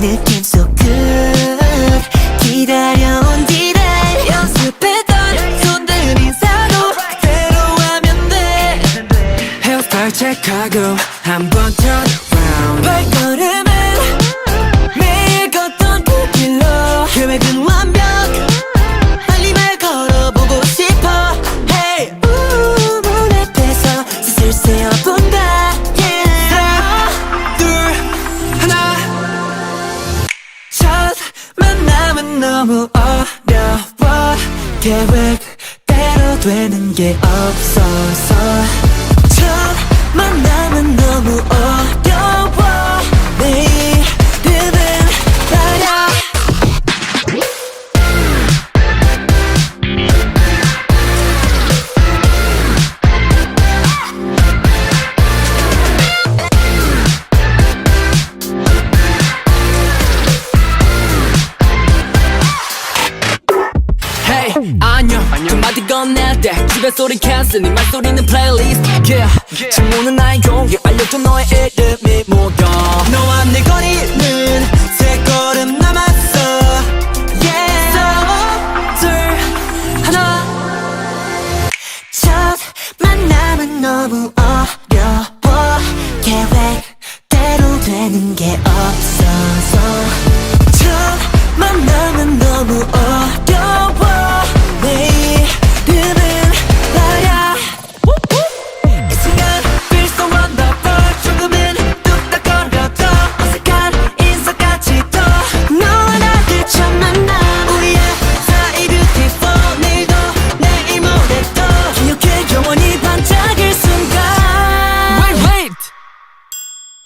느낌 so good 기다려온 디레이 연습했던 손들 인사도 그대로 하면 돼. 헤어스타일 체크하고 한번 turn around. 발걸음 계획대로 되는 게 없어서 첫 만남은 너무 어려 때 주변 소리 캔슬 네 말소리는 플레이리스트 yeah. 친구는 나의 용기 알려줘 너의 이름이 뭐야. 너와 내 거리는 세 걸음 남았어. Yes, 1둘 하나. 첫 만남은 너무 어려워. 계획대로 되는 게 없어서. 첫 만남은 너무 어려워